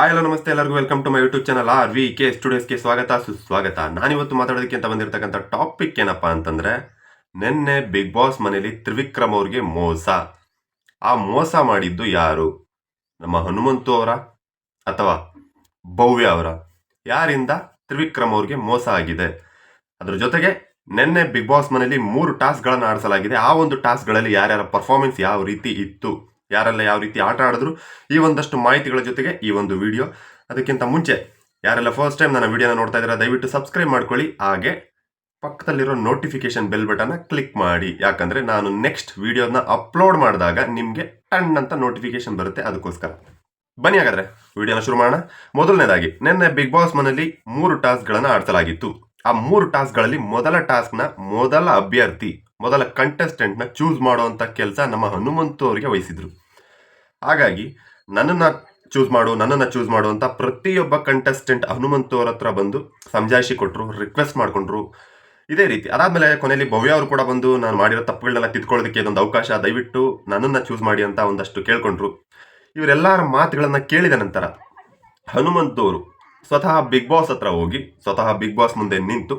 Hi hello ನಮಸ್ತೆ ಎಲ್ಲರಿಗೂ. Welcome to my YouTube channel R V K ಸ್ಟುಡಿಯೋಸ್ಗೆ ಸ್ವಾಗತ, ಸುಸ್ವಾಗತ. ನಾನಿವತ್ತು ಮಾತಾಡೋದಕ್ಕೆ ಅಂತ ಬಂದಿರತಕ್ಕಂಥ ಟಾಪಿಕ್ ಏನಪ್ಪ ಅಂತಂದ್ರೆ, ನಿನ್ನೆ ಬಿಗ್ ಬಾಸ್ ಮನೇಲಿ ತ್ರಿವಿಕ್ರಮ್ ಅವ್ರಿಗೆ ಮೋಸ. ಆ ಮೋಸ ಮಾಡಿದ್ದು ಯಾರು? ನಮ್ಮ ಹನುಮಂತು ಅವರ ಅಥವಾ ಭವ್ಯ ಅವರ? ಯಾರಿಂದ? ತ್ರಿವಿಕ್ರಮ್ ಅವ್ರಿಗೆ ಮೋಸ ಆಗಿದೆ. ಅದ್ರ ಜೊತೆಗೆ ನಿನ್ನೆ ಬಿಗ್ ಬಾಸ್ ಮನೇಲಿ ಮೂರು ಟಾಸ್ಕ್ಗಳನ್ನು ಆಡಿಸಲಾಗಿದೆ. ಆ ಒಂದು ಟಾಸ್ಕ್ಗಳಲ್ಲಿ ಯಾರ್ಯಾರ ಪರ್ಫಾರ್ಮೆನ್ಸ್ ಯಾವ ರೀತಿ ಇತ್ತು? ಯಾರೆಲ್ಲ ಯಾವ ರೀತಿ ಆಟ ಆಡಿದ್ರು ಈ ಒಂದಷ್ಟು ಮಾಹಿತಿಗಳ ಜೊತೆಗೆ ಈ ಒಂದು ವಿಡಿಯೋ. ಅದಕ್ಕಿಂತ ಮುಂಚೆ ಯಾರೆಲ್ಲ ಫಸ್ಟ್ ಟೈಮ್ ನನ್ನ ವಿಡಿಯೋನ ನೋಡ್ತಾ ಇದ್ದೀರಾ, ದಯವಿಟ್ಟು ಸಬ್ಸ್ಕ್ರೈಬ್ ಮಾಡ್ಕೊಳ್ಳಿ. ಹಾಗೆ ಪಕ್ಕದಲ್ಲಿರೋ ನೋಟಿಫಿಕೇಶನ್ ಬೆಲ್ ಬಟನ್ನ ಕ್ಲಿಕ್ ಮಾಡಿ. ಯಾಕಂದ್ರೆ ನಾನು ನೆಕ್ಸ್ಟ್ ವಿಡಿಯೋನ ಅಪ್ಲೋಡ್ ಮಾಡಿದಾಗ ನಿಮಗೆ ಟನ್ ಅಂತ ನೋಟಿಫಿಕೇಶನ್ ಬರುತ್ತೆ. ಅದಕ್ಕೋಸ್ಕರ ಬನ್ನಿ ಹಾಗಾದ್ರೆ, ವಿಡಿಯೋನ ಶುರು ಮಾಡೋಣ. ಮೊದಲನೇದಾಗಿ, ನಿನ್ನೆ ಬಿಗ್ ಬಾಸ್ ಮನೆಯಲ್ಲಿ ಮೂರು ಟಾಸ್ಕ್ಗಳನ್ನು ಆಡಿಸಲಾಗಿತ್ತು. ಆ ಮೂರು ಟಾಸ್ಕ್ಗಳಲ್ಲಿ ಮೊದಲ ಟಾಸ್ಕ್ನ ಮೊದಲ ಅಭ್ಯರ್ಥಿ, ಮೊದಲ ಕಂಟೆಸ್ಟೆಂಟ್ನ ಚೂಸ್ ಮಾಡುವಂಥ ಕೆಲಸ ನಮ್ಮ ಹನುಮಂತು ಅವರಿಗೆ ವಹಿಸಿದ್ರು. ಹಾಗಾಗಿ ನನ್ನನ್ನು ಚೂಸ್ ಮಾಡು, ನನ್ನನ್ನು ಚೂಸ್ ಮಾಡು ಅಂತ ಪ್ರತಿಯೊಬ್ಬ ಕಂಟೆಸ್ಟೆಂಟ್ ಹನುಮಂತು ಅವ್ರ ಹತ್ರ ಬಂದು ಸಮಜಾಯಿಷಿ ಕೊಟ್ಟರು ರಿಕ್ವೆಸ್ಟ್ ಮಾಡಿಕೊಂಡ್ರು. ಇದೇ ರೀತಿ. ಅದಾದಮೇಲೆ ಕೊನೆಯಲ್ಲಿ ಭವ್ಯ ಅವರು ಕೂಡ ಬಂದು ನಾನು ಮಾಡಿರೋ ತಪ್ಪುಗಳನ್ನೆಲ್ಲ ತಿದ್ಕೊಳ್ಳೋದಕ್ಕೆ ಇದೊಂದು ಅವಕಾಶ. ದಯವಿಟ್ಟು ನನ್ನನ್ನು ಚೂಸ್ ಮಾಡಿ ಅಂತ ಒಂದಷ್ಟು ಕೇಳ್ಕೊಂಡ್ರು. ಇವರೆಲ್ಲರ ಮಾತುಗಳನ್ನು ಕೇಳಿದ ನಂತರ ಹನುಮಂತವರು ಸ್ವತಃ ಬಿಗ್ ಬಾಸ್ ಹತ್ರ ಹೋಗಿ, ಸ್ವತಃ ಬಿಗ್ ಬಾಸ್ ಮುಂದೆ ನಿಂತು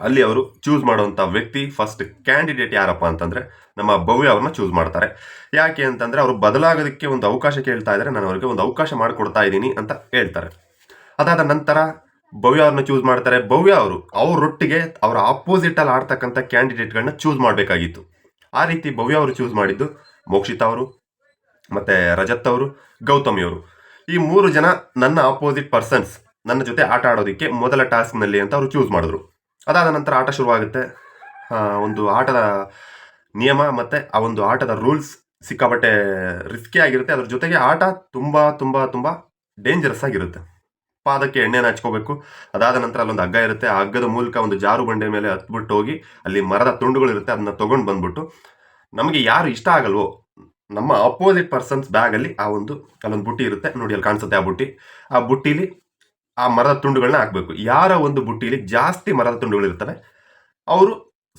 ಅಲ್ಲಿ ಅವರು ಚೂಸ್ ಮಾಡುವಂಥ ವ್ಯಕ್ತಿ ಫಸ್ಟ್ ಕ್ಯಾಂಡಿಡೇಟ್ ಯಾರಪ್ಪ ಅಂತಂದ್ರೆ ನಮ್ಮ ಭವ್ಯ ಅವ್ರನ್ನ ಚೂಸ್ ಮಾಡ್ತಾರೆ. ಯಾಕೆ ಅಂತಂದ್ರೆ ಅವರು ಬದಲಾಗೋದಕ್ಕೆ ಒಂದು ಅವಕಾಶ ಕೇಳ್ತಾ ಇದ್ದಾರೆ, ನಾನು ಅವರಿಗೆ ಒಂದು ಅವಕಾಶ ಮಾಡಿಕೊಡ್ತಾ ಇದ್ದೀನಿ ಅಂತ ಹೇಳ್ತಾರೆ. ಅದಾದ ನಂತರ ಭವ್ಯ ಅವ್ರನ್ನ ಚೂಸ್ ಮಾಡ್ತಾರೆ. ಭವ್ಯ ಅವರು ಅವರೊಟ್ಟಿಗೆ ಅವರ ಆಪೋಸಿಟ್ ಅಲ್ಲಿ ಆಡ್ತಕ್ಕಂಥ ಕ್ಯಾಂಡಿಡೇಟ್ಗಳನ್ನ ಚೂಸ್ ಮಾಡಬೇಕಾಗಿತ್ತು. ಆ ರೀತಿ ಭವ್ಯ ಅವರು ಚೂಸ್ ಮಾಡಿದ್ದು ಮೋಕ್ಷಿತಾ ಅವರು, ಮತ್ತೆ ರಜತ್ ಅವರು, ಗೌತಮಿ ಅವರು. ಈ ಮೂರು ಜನ ನನ್ನ ಆಪೋಸಿಟ್ ಪರ್ಸನ್ಸ್ ನನ್ನ ಜೊತೆ ಆಟ ಆಡೋದಕ್ಕೆ ಮೊದಲ ಟಾಸ್ಕ್ನಲ್ಲಿ ಅಂತ ಅವರು ಚೂಸ್ ಮಾಡಿದ್ರು. ಅದಾದ ನಂತರ ಆಟ ಶುರುವಾಗುತ್ತೆ. ಒಂದು ಆಟದ ನಿಯಮ ಮತ್ತೆ ಆ ಒಂದು ಆಟದ ರೂಲ್ಸ್ ಸಿಕ್ಕಾಪಟ್ಟೆ ರಿಸ್ಕಿ ಆಗಿರುತ್ತೆ. ಅದ್ರ ಜೊತೆಗೆ ಆಟ ತುಂಬಾ ತುಂಬಾ ತುಂಬಾ ಡೇಂಜರಸ್ ಆಗಿರುತ್ತೆ. ಪಾದಕ್ಕೆ ಎಣ್ಣೆನ ಹಚ್ಕೋಬೇಕು. ಅದಾದ ನಂತರ ಅಲ್ಲೊಂದು ಹಗ್ಗ ಇರುತ್ತೆ. ಆ ಹಗ್ಗದ ಮೂಲಕ ಒಂದು ಜಾರು ಬಂಡೆ ಮೇಲೆ ಹತ್ಬಿಟ್ಟು ಹೋಗಿ ಅಲ್ಲಿ ಮರದ ತುಂಡುಗಳು ಇರುತ್ತೆ. ಅದನ್ನ ತಗೊಂಡು ಬಂದ್ಬಿಟ್ಟು ನಮಗೆ ಯಾರು ಇಷ್ಟ ಆಗಲ್ವೋ ನಮ್ಮ ಅಪೋಸಿಟ್ ಪರ್ಸನ್ಸ್ ಬ್ಯಾಗಲ್ಲಿ ಆ ಒಂದು ಅಲ್ಲೊಂದು ಬುಟ್ಟಿ ಇರುತ್ತೆ. ನೋಡಿ ಅಲ್ಲಿ ಕಾಣಿಸುತ್ತೆ ಆ ಬುಟ್ಟಿ. ಆ ಬುಟ್ಟಿಲಿ ಆ ಮರದ ತುಂಡುಗಳನ್ನ ಹಾಕ್ಬೇಕು. ಯಾರ ಒಂದು ಬುಟ್ಟಿಲಿ ಜಾಸ್ತಿ ಮರದ ತುಂಡುಗಳು ಇರ್ತವೆ, ಅವರು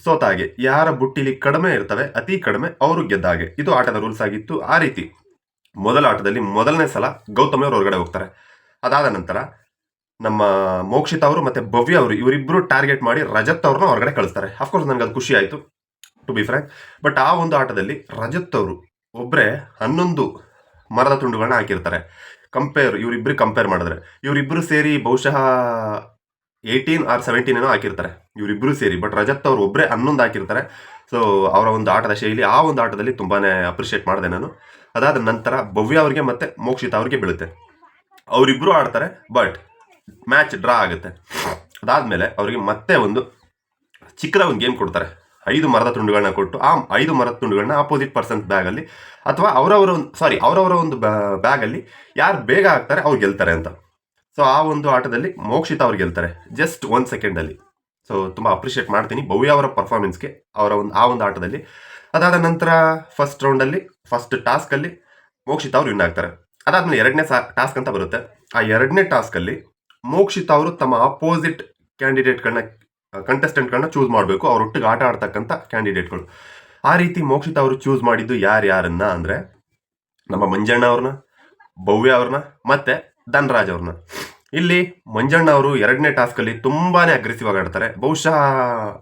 ಸೋತ ಹಾಗೆ. ಯಾರ ಬುಟ್ಟಿಲಿ ಕಡಿಮೆ ಇರ್ತವೆ, ಅತಿ ಕಡಿಮೆ ಅವರು ಗೆದ್ದ ಹಾಗೆ. ಇದು ಆಟದ ರೂಲ್ಸ್ ಆಗಿತ್ತು. ಆ ರೀತಿ ಮೊದಲ ಆಟದಲ್ಲಿ ಮೊದಲನೇ ಸಲ ಗೌತಮ ಅವರು ಹೊರಗಡೆ ಹೋಗ್ತಾರೆ. ಅದಾದ ನಂತರ ನಮ್ಮ ಮೋಕ್ಷಿತ ಅವರು ಮತ್ತೆ ಭವ್ಯ ಅವರು ಇವರಿಬ್ಬರು ಟಾರ್ಗೆಟ್ ಮಾಡಿ ರಜತ್ ಅವ್ರನ್ನ ಹೊರಗಡೆ ಕಳಿಸ್ತಾರೆ. ಅಫ್ಕೋರ್ಸ್ ನನಗೆ ಅದು ಖುಷಿ ಆಯಿತು ಟು ಬಿ ಫ್ರ್ಯಾಂಕ್ ಬಟ್ ಆ ಒಂದು ಆಟದಲ್ಲಿ ರಜತ್ ಅವರು ಒಬ್ಬರೇ ಹನ್ನೊಂದು ಮರದ ತುಂಡುಗಳನ್ನ ಹಾಕಿರ್ತಾರೆ. ಕಂಪೇರ್ ಇವರಿಬ್ಬರು ಕಂಪೇರ್ ಮಾಡಿದ್ರೆ. ಇವರಿಬ್ಬರು ಸೇರಿ ಬಹುಶಃ ಏಯ್ಟೀನ್ ಆರ್ ಸೆವೆಂಟೀನ್ ಏನೋ ಹಾಕಿರ್ತಾರೆ. ಇವರಿಬ್ಬರು ಸೇರಿ ಬಟ್ ರಜತ್ ಅವರು ಒಬ್ಬರೇ ಹನ್ನೊಂದು ಹಾಕಿರ್ತಾರೆ. ಸೊ ಅವರ ಒಂದು ಆಟದ ಶೈಲಿ, ಆ ಒಂದು ಆಟದಲ್ಲಿ ತುಂಬಾನೇ ಅಪ್ರಿಷಿಯೇಟ್ ಮಾಡಿದೆ ನಾನು. ಅದಾದ ನಂತರ ಭವ್ಯ ಅವರಿಗೆ ಮತ್ತೆ ಮೋಕ್ಷಿತ ಅವ್ರಿಗೆ ಬೀಳುತ್ತೆ. ಅವರಿಬ್ಬರು ಆಡ್ತಾರೆ ಬಟ್ ಮ್ಯಾಚ್ ಡ್ರಾ ಆಗುತ್ತೆ. ಅದಾದ್ಮೇಲೆ ಅವರಿಗೆ ಮತ್ತೆ ಒಂದು ಚಿಕ್ಕದ ಒಂದು ಗೇಮ್ ಕೊಡ್ತಾರೆ. ಐದು ಮರದ ತುಂಡುಗಳನ್ನ ಕೊಟ್ಟು, ಆ ಐದು ಮರದ ತುಂಡುಗಳನ್ನ ಆಪೋಸಿಟ್ ಪರ್ಸನ್ಸ್ ಬ್ಯಾಗಲ್ಲಿ ಅಥವಾ ಅವರವರ ಒಂದು ಸಾರಿ ಅವರವರ ಒಂದು ಬ್ಯಾಗಲ್ಲಿ ಯಾರು ಬೇಗ ಆಗ್ತಾರೆ ಅವ್ರು ಗೆಲ್ತಾರೆ ಅಂತ. ಸೊ ಆ ಒಂದು ಆಟದಲ್ಲಿ ಮೋಕ್ಷಿತ ಅವ್ರು ಗೆಲ್ತಾರೆ. ಜಸ್ಟ್ ಒನ್ ಸೆಕೆಂಡಲ್ಲಿ ಸೊ ತುಂಬ ಅಪ್ರಿಷಿಯೇಟ್ ಮಾಡ್ತೀನಿ ಭವ್ಯ ಅವರ ಪರ್ಫಾರ್ಮೆನ್ಸ್ಗೆ ಅವರ ಒಂದು, ಆ ಒಂದು ಆಟದಲ್ಲಿ. ಅದಾದ ನಂತರ ಫಸ್ಟ್ ರೌಂಡಲ್ಲಿ ಫಸ್ಟ್ ಟಾಸ್ಕಲ್ಲಿ ಮೋಕ್ಷಿತ ಅವ್ರು ವಿನ್ ಆಗ್ತಾರೆ. ಅದಾದ್ಮೇಲೆ ಎರಡನೇ ಟಾಸ್ಕ್ ಅಂತ ಬರುತ್ತೆ. ಆ ಎರಡನೇ ಟಾಸ್ಕಲ್ಲಿ ಮೋಕ್ಷಿತ ಅವರು ತಮ್ಮ ಅಪೋಸಿಟ್ ಕ್ಯಾಂಡಿಡೇಟ್ಗಳನ್ನ ಕಂಟೆಸ್ಟೆಂಟ್ಗಳನ್ನ ಚೂಸ್ ಮಾಡಬೇಕು. ಅವರೊಟ್ಟಿಗೆ ಆಟ ಆಡ್ತಕ್ಕಂಥ ಕ್ಯಾಂಡಿಡೇಟ್ಗಳು ಆ ರೀತಿ ಮೋಕ್ಷಿತ ಅವರು ಚೂಸ್ ಮಾಡಿದ್ದು ಯಾರ್ಯಾರನ್ನ ಅಂದರೆ ನಮ್ಮ ಮಂಜಣ್ಣ ಅವ್ರನ್ನ, ಭವ್ಯ ಅವ್ರನ್ನ ಮತ್ತೆ ಧನರಾಜ್ ಅವ್ರನ್ನ. ಇಲ್ಲಿ ಮಂಜಣ್ಣ ಅವರು ಎರಡನೇ ಟಾಸ್ಕಲ್ಲಿ ತುಂಬಾನೇ ಅಗ್ರೆಸಿವ್ ಆಗಿ ಆಡ್ತಾರೆ. ಬಹುಶಃ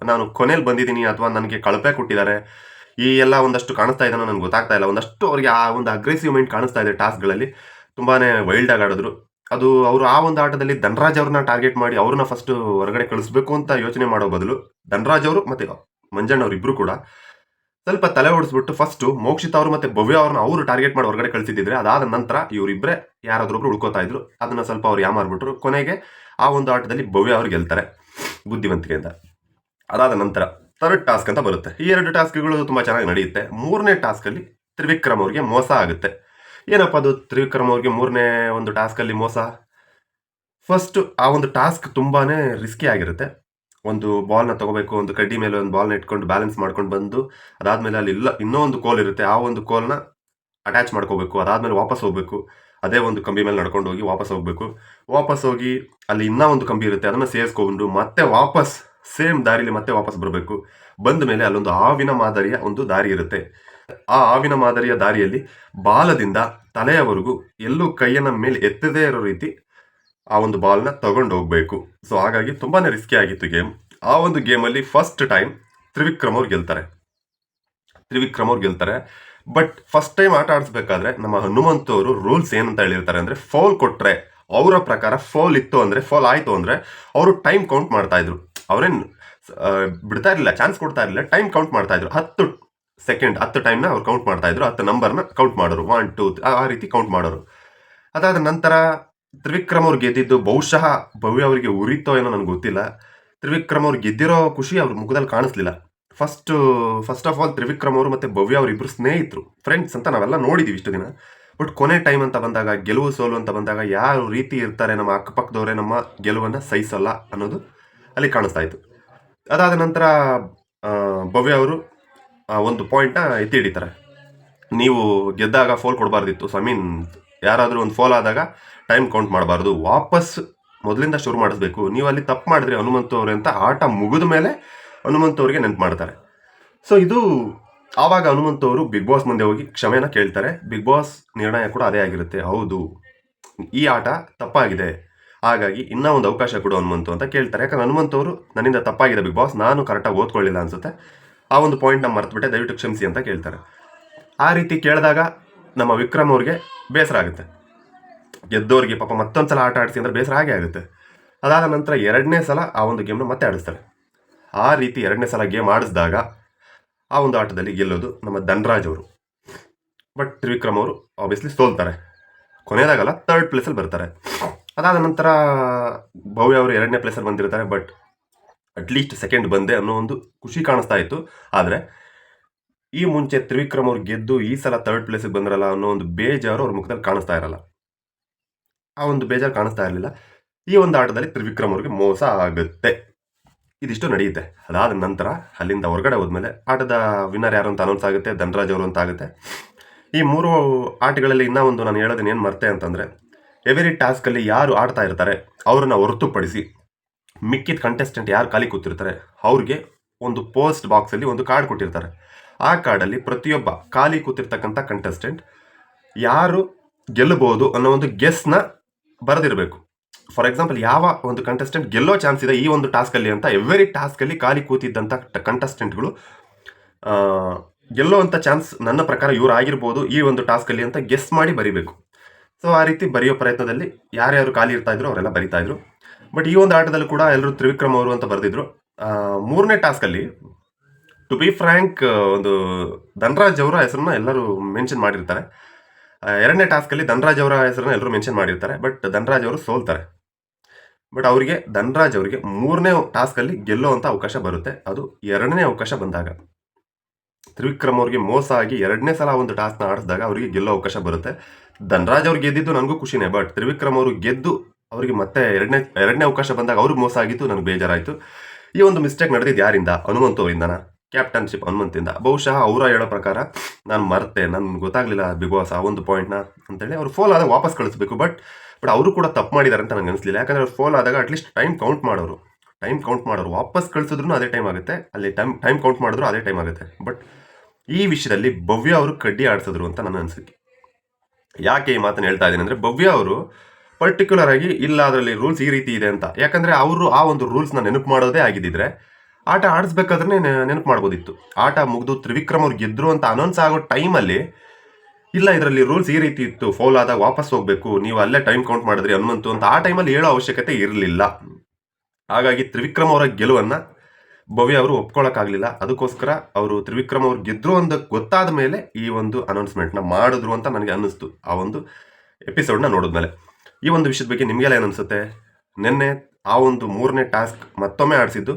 ನಾನು ಕೊನೆಯಲ್ಲಿ ಬಂದಿದ್ದೀನಿ ಅಥವಾ ನನಗೆ ಕಳಪೆ ಕೊಟ್ಟಿದ್ದಾರೆ. ಈ ಎಲ್ಲ ಒಂದಷ್ಟು ಕಾಣಿಸ್ತಾ ಇದೆ ನನಗೆ ಗೊತ್ತಾಗ್ತಾ ಇಲ್ಲ. ಒಂದಷ್ಟು ಅವರಿಗೆ ಆ ಒಂದು ಅಗ್ರೆಸಿವ್ ಮೈಂಡ್ ಕಾಣಿಸ್ತಾ ಇದೆ ಟಾಸ್ಕ್ಗಳಲ್ಲಿ ತುಂಬಾನೇ ವೈಲ್ಡ್ ಆಗಿ ಆಡಿದ್ರು. ಅದು ಅವರು ಆ ಒಂದು ಆಟದಲ್ಲಿ ಧನ್ರಾಜ್ ಅವ್ರನ್ನ ಟಾರ್ಗೆಟ್ ಮಾಡಿ ಅವ್ರನ್ನ ಫಸ್ಟ್ ಹೊರಗಡೆ ಕಳಿಸ್ಬೇಕು ಅಂತ ಯೋಚನೆ ಮಾಡೋ ಬದಲು ಧನ್ರಾಜ್ ಅವರು ಮತ್ತೆ ಮಂಜಣ್ಣ ಅವರು ಇಬ್ರು ಕೂಡ ಸ್ವಲ್ಪ ತಲೆ ಓಡಿಸ್ಬಿಟ್ಟು ಫಸ್ಟ್ ಮೋಕ್ಷಿತ ಅವರು ಮತ್ತೆ ಭವ್ಯ ಅವ್ರನ್ನ ಅವರು ಟಾರ್ಗೆಟ್ ಮಾಡಿ ಹೊರಗಡೆ ಕಳಿಸಿದ್ರೆ ಅದಾದ ನಂತರ ಇವರಿಬ್ಬರೇ ಯಾರಾದ್ರೊಬ್ರು ಉಳ್ಕೋತಾ ಇದ್ರು. ಅದನ್ನ ಸ್ವಲ್ಪ ಅವ್ರು ಯಾಮಾರ್ಬಿಟ್ರು ಕೊನೆಗೆ ಆ ಒಂದು ಆಟದಲ್ಲಿ ಭವ್ಯ ಅವ್ರು ಗೆಲ್ತಾರೆ ಬುದ್ಧಿವಂತಿಕೆಯಿಂದ ಅದಾದ ನಂತರ ಥರ್ಡ್ ಟಾಸ್ಕ್ ಅಂತ ಬರುತ್ತೆ. ಈ ಎರಡು ಟಾಸ್ಕ್ಗಳು ತುಂಬಾ ಚೆನ್ನಾಗಿ ನಡೆಯುತ್ತೆ. ಮೂರನೇ ಟಾಸ್ಕಲ್ಲಿ ತ್ರಿವಿಕ್ರಮ್ ಅವ್ರಿಗೆ ಮೋಸ ಆಗುತ್ತೆ. ಏನಪ್ಪ ಅದು ತ್ರಿವಿಕ್ರಮ್ ಅವ್ರಿಗೆ ಮೂರನೇ ಒಂದು ಟಾಸ್ಕಲ್ಲಿ ಮೋಸ? ಫಸ್ಟ್ ಆ ಒಂದು ಟಾಸ್ಕ್ ತುಂಬಾನೇ ರಿಸ್ಕಿ ಆಗಿರುತ್ತೆ. ಒಂದು ಬಾಲ್ನ ತಗೋಬೇಕು, ಒಂದು ಕಡ್ಡಿ ಮೇಲೆ ಒಂದು ಬಾಲ್ನ ಇಟ್ಕೊಂಡು ಬ್ಯಾಲೆನ್ಸ್ ಮಾಡ್ಕೊಂಡು ಬಂದು, ಅದಾದ್ಮೇಲೆ ಅಲ್ಲಿ ಇಲ್ಲ, ಇನ್ನೂ ಒಂದು ಕೋಲ್ ಇರುತ್ತೆ. ಆ ಒಂದು ಕೋಲ್ನ ಅಟ್ಯಾಚ್ ಮಾಡ್ಕೋಬೇಕು. ಅದಾದ್ಮೇಲೆ ವಾಪಸ್ ಹೋಗ್ಬೇಕು. ಅದೇ ಒಂದು ಕಂಬಿ ಮೇಲೆ ನಡ್ಕೊಂಡು ಹೋಗಿ ವಾಪಸ್ ಹೋಗ್ಬೇಕು. ವಾಪಸ್ ಹೋಗಿ ಅಲ್ಲಿ ಇನ್ನೂ ಒಂದು ಕಂಬಿ ಇರುತ್ತೆ. ಅದನ್ನ ಸೇರಿಸ್ಕೊಂಡು ಮತ್ತೆ ವಾಪಸ್ ಸೇಮ್ ದಾರಿಲಿ ಮತ್ತೆ ವಾಪಸ್ ಬರಬೇಕು. ಬಂದ ಮೇಲೆ ಅಲ್ಲೊಂದು ಹಾವಿನ ಮಾದರಿಯ ಒಂದು ದಾರಿ ಇರುತ್ತೆ. ಆ ಹಾವಿನ ಮಾದರಿಯ ದಾರಿಯಲ್ಲಿ ಬಾಲದಿಂದ ತಲೆಯವರೆಗೂ ಎಲ್ಲೂ ಕೈಯನ್ನ ಮೇಲೆ ಎತ್ತದೇ ಇರೋ ರೀತಿ ಆ ಒಂದು ಬಾಲ್ನ ತಗೊಂಡು ಹೋಗ್ಬೇಕು. ಸೊ ಹಾಗಾಗಿ ತುಂಬಾನೇ ರಿಸ್ಕಿ ಆಗಿತ್ತು ಗೇಮ್ ಆ ಒಂದು ಗೇಮಲ್ಲಿ ಫಸ್ಟ್ ಟೈಮ್ ತ್ರಿವಿಕ್ರಮ್ ಅವ್ರು ಗೆಲ್ತಾರೆ. ತ್ರಿವಿಕ್ರಮ್ ಅವ್ರು ಗೆಲ್ತಾರೆ. ಬಟ್ ಫಸ್ಟ್ ಟೈಮ್ ಆಟ ಆಡಿಸ್ಬೇಕಾದ್ರೆ ನಮ್ಮ ಹನುಮಂತ ಅವರು ರೂಲ್ಸ್ ಏನಂತ ಹೇಳಿರ್ತಾರೆ ಅಂದ್ರೆ ಫೌಲ್ ಕೊಟ್ರೆ ಅವರ ಪ್ರಕಾರ ಫೌಲ್ ಇತ್ತು ಅಂದ್ರೆ ಫೌಲ್ ಆಯ್ತು ಅಂದ್ರೆ ಅವರು ಟೈಮ್ ಕೌಂಟ್ ಮಾಡ್ತಾ ಇದ್ರು. ಅವ್ರೇನ್ ಬಿಡ್ತಾ ಇರಲಿಲ್ಲ ಚಾನ್ಸ್ ಕೊಡ್ತಾ ಇರಲಿಲ್ಲ ಟೈಮ್ ಕೌಂಟ್ ಮಾಡ್ತಾ ಇದ್ರು. ಹತ್ತು ಸೆಕೆಂಡ್ ಹತ್ತು ಟೈಮ್ನ ಅವ್ರು ಕೌಂಟ್ ಮಾಡ್ತಾ ಇದ್ರು. ಹತ್ತು ನಂಬರ್ನ ಕೌಂಟ್ ಮಾಡೋರು. ಒನ್ ಟೂ ಆ ರೀತಿ ಕೌಂಟ್ ಮಾಡೋರು. ಅದಾದ ನಂತರ ತ್ರಿವಿಕ್ರಮ್ ಅವ್ರು ಗೆದ್ದಿದ್ದು ಬಹುಶಃ ಭವ್ಯ ಅವರಿಗೆ ಉರಿತೋ ಏನೋ ನನಗೆ ಗೊತ್ತಿಲ್ಲ. ತ್ರಿವಿಕ್ರಮ್ ಅವ್ರು ಗೆದ್ದಿರೋ ಖುಷಿ ಅವ್ರ ಮುಖದಲ್ಲಿ ಕಾಣಿಸ್ಲಿಲ್ಲ. First first of all Trivikram ಅವರು ಮತ್ತೆ ಭವ್ಯ ಅವ್ರ ಇಬ್ರು ಸ್ನೇಹಿತರು ಫ್ರೆಂಡ್ಸ್ ಅಂತ ನಾವೆಲ್ಲ ನೋಡಿದೀವಿ ಇಷ್ಟು ದಿನ. ಬಟ್ ಕೊನೆ ಟೈಮ್ ಅಂತ ಬಂದಾಗ, ಗೆಲುವು ಸೋಲು ಅಂತ ಬಂದಾಗ ಯಾವ ರೀತಿ ಇರ್ತಾರೆ ನಮ್ಮ ಅಕ್ಕಪಕ್ಕದವರೇ ನಮ್ಮ ಗೆಲುವನ್ನು ಸಹಿಸಲ್ಲ ಅನ್ನೋದು ಅಲ್ಲಿ ಕಾಣಿಸ್ತಾ ಇತ್ತು. ಅದಾದ ನಂತರ ಭವ್ಯ ಅವರು ಒಂದು ಪಾಯಿಂಟ್ನ ಎತ್ತಿ ಹಿಡಿತಾರೆ. ನೀವು ಗೆದ್ದಾಗ ಫೋಲ್ ಕೊಡಬಾರ್ದಿತ್ತು. ಸೊ ಮೀನ್ ಯಾರಾದರೂ ಒಂದು ಫೋಲ್ ಆದಾಗ ಟೈಮ್ ಕೌಂಟ್ ಮಾಡಬಾರ್ದು. ವಾಪಸ್ ಮೊದಲಿಂದ ಶುರು ಮಾಡಿಸ್ಬೇಕು. ನೀವು ಅಲ್ಲಿ ತಪ್ಪು ಮಾಡಿದ್ರಿ ಹನುಮಂತ ಅವ್ರೆ ಅಂತ ಆಟ ಮುಗಿದ ಮೇಲೆ ಹನುಮಂತ ಅವ್ರಿಗೆ ನೆನ್ಪು ಮಾಡ್ತಾರೆ. ಸೊ ಇದು ಆವಾಗ ಹನುಮಂತ ಅವರು ಬಿಗ್ ಬಾಸ್ ಮುಂದೆ ಹೋಗಿ ಕ್ಷಮೆನ ಕೇಳ್ತಾರೆ. ಬಿಗ್ ಬಾಸ್ ನಿರ್ಣಯ ಕೂಡ ಅದೇ ಆಗಿರುತ್ತೆ. ಹೌದು, ಈ ಆಟ ತಪ್ಪಾಗಿದೆ. ಹಾಗಾಗಿ ಇನ್ನೂ ಒಂದು ಅವಕಾಶ ಕೊಡು ಹನುಮಂತು ಅಂತ ಕೇಳ್ತಾರೆ. ಯಾಕಂದ್ರೆ ಹನುಮಂತ ಅವರು ನನ್ನಿಂದ ತಪ್ಪಾಗಿದೆ ಬಿಗ್ ಬಾಸ್ ನಾನು ಕರೆಕ್ಟಾಗಿ ಓದ್ಕೊಳ್ಳಿಲ್ಲ ಅನ್ಸುತ್ತೆ. ಆ ಒಂದು ಪಾಯಿಂಟ್ನ ಮರೆತುಬಿಟ್ಟೆ, ದಯವಿಟ್ಟು ಕ್ಷಮಿಸಿ ಅಂತ ಕೇಳ್ತಾರೆ. ಆ ರೀತಿ ಕೇಳಿದಾಗ ನಮ್ಮ ವಿಕ್ರಮ್ ಅವ್ರಿಗೆ ಬೇಸರ ಆಗುತ್ತೆ. ಗೆದ್ದವ್ರಿಗೆ ಪಾಪ ಮತ್ತೊಂದು ಸಲ ಆಟ ಆಡಿಸಿ ಅಂದರೆ ಬೇಸರ ಹಾಗೆ ಆಗುತ್ತೆ. ಅದಾದ ನಂತರ ಎರಡನೇ ಸಲ ಆ ಒಂದು ಗೇಮ್ನ ಮತ್ತೆ ಆಡಿಸ್ತಾರೆ. ಆ ರೀತಿ ಎರಡನೇ ಸಲ ಗೇಮ್ ಆಡಿಸಿದಾಗ ಆ ಒಂದು ಆಟದಲ್ಲಿ ಗೆಲ್ಲೋದು ನಮ್ಮ ಧನ್ರಾಜ್ ಅವರು. ಬಟ್ ತ್ರಿವಿಕ್ರಮ್ ಅವರು ಆಬ್ವಿಯಸ್ಲಿ ಸೋಲ್ತಾರೆ. ಕೊನೆಯದಾಗಲ್ಲ ತರ್ಡ್ ಪ್ಲೇಸಲ್ಲಿ ಬರ್ತಾರೆ. ಅದಾದ ನಂತರ ಭವ್ಯ ಅವರು ಎರಡನೇ ಪ್ಲೇಸಲ್ಲಿ ಬಂದಿರ್ತಾರೆ ಬಟ್ ಅಟ್ಲೀಸ್ಟ್ ಸೆಕೆಂಡ್ ಬಂದೆ ಅನ್ನೋ ಒಂದು ಖುಷಿ ಕಾಣಿಸ್ತಾ ಇತ್ತು. ಆದರೆ ಈ ಮುಂಚೆ ತ್ರಿವಿಕ್ರಮ್ ಅವ್ರು ಗೆದ್ದು ಈ ಸಲ ತರ್ಡ್ ಪ್ಲೇಸಿಗೆ ಬಂದ್ರಲ್ಲ ಅನ್ನೋ ಒಂದು ಬೇಜಾರು ಅವ್ರ ಮುಖದಲ್ಲಿ ಕಾಣಿಸ್ತಾ ಇರಲ್ಲ. ಆ ಒಂದು ಬೇಜಾರು ಕಾಣಿಸ್ತಾ ಇರಲಿಲ್ಲ. ಈ ಒಂದು ಆಟದಲ್ಲಿ ತ್ರಿವಿಕ್ರಮ್ ಅವ್ರಿಗೆ ಮೋಸ ಆಗುತ್ತೆ. ಇದಿಷ್ಟು ನಡೆಯುತ್ತೆ. ಅದಾದ ನಂತರ ಅಲ್ಲಿಂದ ಹೊರಗಡೆ ಹೋದ್ಮೇಲೆ ಆಟದ ವಿನ್ನರ್ ಯಾರು ಅಂತ ಅನೌನ್ಸ್ ಆಗುತ್ತೆ, ಧನರಾಜ್ ಅವರು ಅಂತ ಆಗುತ್ತೆ. ಈ ಮೂರು ಆಟಗಳಲ್ಲಿ ಇನ್ನೂ ಒಂದು ನಾನು ಹೇಳೋದನ್ನ ಏನು ಮರ್ತೆ ಅಂತಂದರೆ ಎವರಿ ಟಾಸ್ಕಲ್ಲಿ ಯಾರು ಆಡ್ತಾ ಇರ್ತಾರೆ, ಅವರನ್ನು ಹೊರತುಪಡಿಸಿ. ಮಿಕ್ಕಿದ ಕಂಟೆಸ್ಟೆಂಟ್ ಯಾರು ಖಾಲಿ ಕೂತಿರ್ತಾರೆ, ಅವ್ರಿಗೆ ಒಂದು ಪೋಸ್ಟ್ ಬಾಕ್ಸಲ್ಲಿ ಒಂದು ಕಾರ್ಡ್ ಕೊಟ್ಟಿರ್ತಾರೆ. ಆ ಕಾರ್ಡಲ್ಲಿ ಪ್ರತಿಯೊಬ್ಬ ಖಾಲಿ ಕೂತಿರ್ತಕ್ಕಂಥ ಕಂಟೆಸ್ಟೆಂಟ್ ಯಾರು ಗೆಲ್ಲಬಹುದು ಅನ್ನೋ ಒಂದು ಗೆಸ್ನ ಬರೆದಿರಬೇಕು. ಫಾರ್ ಎಕ್ಸಾಂಪಲ್ ಯಾವ ಒಂದು ಕಂಟೆಸ್ಟೆಂಟ್ ಗೆಲ್ಲೋ ಚಾನ್ಸ್ ಇದೆ ಈ ಒಂದು ಟಾಸ್ಕಲ್ಲಿ ಅಂತ ಎವ್ರಿ ಟಾಸ್ಕಲ್ಲಿ ಖಾಲಿ ಕೂತಿದ್ದಂಥ ಕಂಟೆಸ್ಟೆಂಟ್ಗಳು ಅಂತ ಚಾನ್ಸ್ ನನ್ನ ಪ್ರಕಾರ ಇವ್ರು ಆಗಿರ್ಬೋದು ಈ ಒಂದು ಟಾಸ್ಕಲ್ಲಿ ಅಂತ ಗೆಸ್ ಮಾಡಿ ಬರಿಬೇಕು. ಸೊ ಆ ರೀತಿ ಬರೆಯೋ ಪ್ರಯತ್ನದಲ್ಲಿ ಯಾರ್ಯಾರು ಖಾಲಿ ಇರ್ತಾ ಇದ್ರು, ಅವರೆಲ್ಲ ಬರಿತಾ ಇದ್ರು. ಬಟ್ ಈ ಒಂದು ಆಟದಲ್ಲಿ ಕೂಡ ಎಲ್ಲರೂ ತ್ರಿವಿಕ್ರಮ್ ಅವರು ಅಂತ ಬರೆದಿದ್ರು. ಮೂರನೇ ಟಾಸ್ಕಲ್ಲಿ ಟು ಬಿ ಫ್ರ್ಯಾಂಕ್ ಒಂದು ಧನರಾಜ್ ಅವರ ಹೆಸರನ್ನ ಎಲ್ಲರೂ ಮೆನ್ಷನ್ ಮಾಡಿರ್ತಾರೆ. ಎರಡನೇ ಟಾಸ್ಕಲ್ಲಿ ಧನರಾಜ್ ಅವರ ಹೆಸರನ್ನ ಎಲ್ಲರೂ ಮೆನ್ಷನ್ ಮಾಡಿರ್ತಾರೆ ಬಟ್ ಧನರಾಜ್ ಅವರು ಸೋಲ್ತಾರೆ. ಬಟ್ ಅವರಿಗೆ, ಧನರಾಜ್ ಅವರಿಗೆ ಮೂರನೇ ಟಾಸ್ಕಲ್ಲಿ ಅಂತ ಅವಕಾಶ ಬರುತ್ತೆ. ಅದು ಎರಡನೇ ಅವಕಾಶ ಬಂದಾಗ. ತ್ರಿವಿಕ್ರಮ್ ಅವ್ರಿಗೆ ಮೋಸ ಆಗಿ ಎರಡನೇ ಸಲ ಒಂದು ಟಾಸ್ಕ್ನ ಆಡಿಸಿದಾಗ ಅವರಿಗೆ ಗೆಲ್ಲೋ ಅವಕಾಶ ಬರುತ್ತೆ. ಧನರಾಜ್ ಅವ್ರು ಗೆದ್ದಿದ್ದು ನನಗೂ ಖುಷಿನೇ ಬಟ್ ತ್ರಿವಿಕ್ರಮ್ ಅವರು ಗೆದ್ದು ಅವರಿಗೆ ಮತ್ತೆ ಎರಡನೇ ಎರಡನೇ ಅವಕಾಶ ಬಂದಾಗ ಅವ್ರಿಗೆ ಮೋಸ ಆಗಿತ್ತು, ನನಗೆ ಬೇಜಾರಾಯಿತು. ಈ ಒಂದು ಮಿಸ್ಟೇಕ್ ನಡೆದಿದ್ದು ಯಾರಿಂದ? ಹನುಮಂತ ಅವರಿಂದನ? ಕ್ಯಾಪ್ಟನ್ಶಿಪ್ ಹನುಮಂತಿಂದ. ಬಹುಶಃ ಅವರ ಹೇಳೋ ಪ್ರಕಾರ, ನಾನು ಮರ್ತೆ ನನ್ಗೆ ಗೊತ್ತಾಗ್ಲಿಲ್ಲ ಬಿಗ್ ಬಾಸ್ ಆ ಒಂದು ಪಾಯಿಂಟ್ನ ಅಂತೇಳಿ ಅವ್ರು ಫೋಲ್ ಆದಾಗ ವಾಪಸ್ ಕಳಿಸ್ಬೇಕು. ಬಟ್ ಬಟ್ ಅವರು ಕೂಡ ತಪ್ಪು ಮಾಡಿದ್ದಾರೆ ಅಂತ ನನಗೆ ಅನಿಸ್ಲಿಲ್ಲ. ಯಾಕಂದ್ರೆ ಅವ್ರು ಫೋಲ್ ಆದಾಗ ಅಟ್ಲೀಸ್ಟ್ ಟೈಮ್ ಕೌಂಟ್ ಮಾಡೋರು. ಟೈಮ್ ಕೌಂಟ್ ಮಾಡೋರು. ವಾಪಸ್ ಕಳಿಸಿದ್ರು ಅದೇ ಟೈಮ್ ಆಗುತ್ತೆ. ಅಲ್ಲಿ ಟೈಮ್ ಟೈಮ್ ಕೌಂಟ್ ಮಾಡಿದ್ರು ಅದೇ ಟೈಮ್ ಆಗುತ್ತೆ. ಬಟ್ ಈ ವಿಷಯದಲ್ಲಿ ಭವ್ಯ ಅವರು ಕಡ್ಡಿ ಆಡಿಸಿದ್ರು ಅಂತ ನನ್ನ ಅನಿಸಿಕೆ. ಯಾಕೆ ಈ ಮಾತನ್ನು ಹೇಳ್ತಾ ಇದ್ದೀನಿ ಅಂದರೆ ಭವ್ಯ ಅವರು ಪರ್ಟಿಕ್ಯುಲರ್ ಆಗಿ ಇಲ್ಲ, ಅದರಲ್ಲಿ ರೂಲ್ಸ್ ಈ ರೀತಿ ಇದೆ ಅಂತ. ಯಾಕಂದ್ರೆ ಅವರು ಆ ಒಂದು ರೂಲ್ಸ್ನ ನೆನಪು ಮಾಡೋದೇ ಆಗಿದ್ದಿದ್ರೆ ಆಟ ಆಡಿಸ್ಬೇಕಾದ್ರೆ ನೆನಪು ಮಾಡ್ಬೋದಿತ್ತು. ಆಟ ಮುಗಿದು ತ್ರಿವಿಕ್ರಮ್ ಅವ್ರು ಗೆದ್ರು ಅಂತ ಅನೌನ್ಸ್ ಆಗೋ ಟೈಮಲ್ಲಿ ಇಲ್ಲ, ಇದರಲ್ಲಿ ರೂಲ್ಸ್ ಈ ರೀತಿ ಇತ್ತು ಫೌಲ್ ಆದಾಗ ವಾಪಸ್ ಹೋಗ್ಬೇಕು, ನೀವು ಅಲ್ಲೇ ಟೈಮ್ ಕೌಂಟ್ ಮಾಡಿದ್ರಿ ಹನುಮಂತು ಅಂತ ಆ ಟೈಮಲ್ಲಿ ಹೇಳೋ ಅವಶ್ಯಕತೆ ಇರಲಿಲ್ಲ. ಹಾಗಾಗಿ ತ್ರಿವಿಕ್ರಮ್ ಅವರ ಗೆಲುವನ್ನ ಭವ್ಯ ಅವರು ಒಪ್ಕೊಳ್ಳೋಕ್ಕಾಗಲಿಲ್ಲ ಅದಕ್ಕೋಸ್ಕರ ಅವರು ತ್ರಿವಿಕ್ರಮ್ ಅವ್ರು ಗೆದ್ರು ಅಂತ ಗೊತ್ತಾದ ಮೇಲೆ ಈ ಒಂದು ಅನೌನ್ಸ್ಮೆಂಟ್ನ ಮಾಡಿದ್ರು ಅಂತ ನನಗೆ ಅನ್ನಿಸ್ತು. ಆ ಒಂದು ಎಪಿಸೋಡ್ನ ನೋಡಿದ್ಮೇಲೆ. ಈ ಒಂದು ವಿಷಯದ ಬಗ್ಗೆ ನಿಮಗೆಲ್ಲ ಏನು ಅನಿಸುತ್ತೆ? ನಿನ್ನೆ ಆ ಒಂದು ಮೂರನೇ ಟಾಸ್ಕ್ ಮತ್ತೊಮ್ಮೆ ಆಡಿಸಿದ್ದು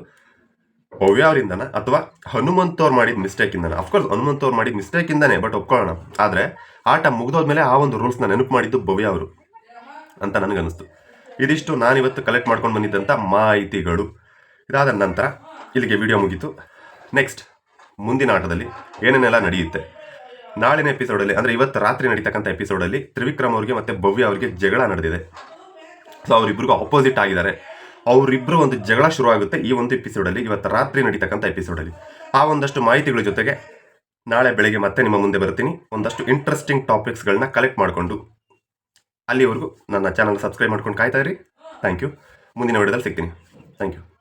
ಭವ್ಯ ಅವರಿಂದನ? ಅಥವಾ ಹನುಮಂತ್ ಅವ್ರು ಮಾಡಿದ ಮಿಸ್ಟೇಕಿಂದನ ಅಫ್ಕೋರ್ಸ್ ಹನುಮಂತ್ ಅವ್ರು ಮಾಡಿದ ಮಿಸ್ಟೇಕಿಂದನೇ ಬಟ್ ಒಪ್ಕೊಳ್ಳೋಣ. ಆದರೆ ಆಟ ಮುಗಿದೋದ್ಮೇಲೆ ಆ ಒಂದು ರೂಲ್ಸ್ನ ನೆನಪು ಮಾಡಿದ್ದು ಭವ್ಯ ಅವರು ಅಂತ ನನಗನ್ನಿಸ್ತು. ಇದಿಷ್ಟು ನಾನಿವತ್ತು ಕಲೆಕ್ಟ್ ಮಾಡ್ಕೊಂಡು ಬಂದಿದ್ದಂಥ ಮಾಹಿತಿಗಳು. ಇದಾದ ನಂತರ ಇಲ್ಲಿಗೆ ವಿಡಿಯೋ ಮುಗೀತು. ನೆಕ್ಸ್ಟ್ ಮುಂದಿನ ಆಟದಲ್ಲಿ ಏನೇನೆಲ್ಲ ನಡೆಯುತ್ತೆ? ನಾಳಿನ ಎಪಿಸೋಡಲ್ಲಿ ಅಂದರೆ ಇವತ್ತು ರಾತ್ರಿ ನಡೀತಕ್ಕಂಥ ಎಪಿಸೋಡಲ್ಲಿ ತ್ರಿವಿಕ್ರಮ್ ಅವರಿಗೆ ಮತ್ತು ಭವ್ಯ ಅವರಿಗೆ ಜಗಳ ನಡೆದಿದೆ. ಸೊ ಅವರಿಬ್ಬರಿಗೂ ಅಪೋಸಿಟ್ ಆಗಿದ್ದಾರೆ. ಅವರಿಬ್ಬರು ಒಂದು ಜಗಳ ಶುರುವಾಗುತ್ತೆ ಈ ಒಂದು ಎಪಿಸೋಡಲ್ಲಿ ಇವತ್ತು ರಾತ್ರಿ ನಡೀತಕ್ಕಂಥ ಎಪಿಸೋಡಲ್ಲಿ ಆ ಒಂದಷ್ಟು ಮಾಹಿತಿಗಳ ಜೊತೆಗೆ ನಾಳೆ ಬೆಳಗ್ಗೆ ಮತ್ತೆ ನಿಮ್ಮ ಮುಂದೆ ಬರ್ತೀನಿ. ಒಂದಷ್ಟು ಇಂಟ್ರೆಸ್ಟಿಂಗ್ ಟಾಪಿಕ್ಸ್ಗಳನ್ನ ಕಲೆಕ್ಟ್ ಮಾಡಿಕೊಂಡು ಅಲ್ಲಿವರೆಗೂ ನನ್ನ ಚಾನಲ್ ಸಬ್ಸ್ಕ್ರೈಬ್ ಮಾಡ್ಕೊಂಡು ಕಾಯ್ತಾ ಇರಿ. ಥ್ಯಾಂಕ್ ಯು ಮುಂದಿನ ವಿಡಿಯೋದಲ್ಲಿ ಸಿಗ್ತೀನಿ. Thank you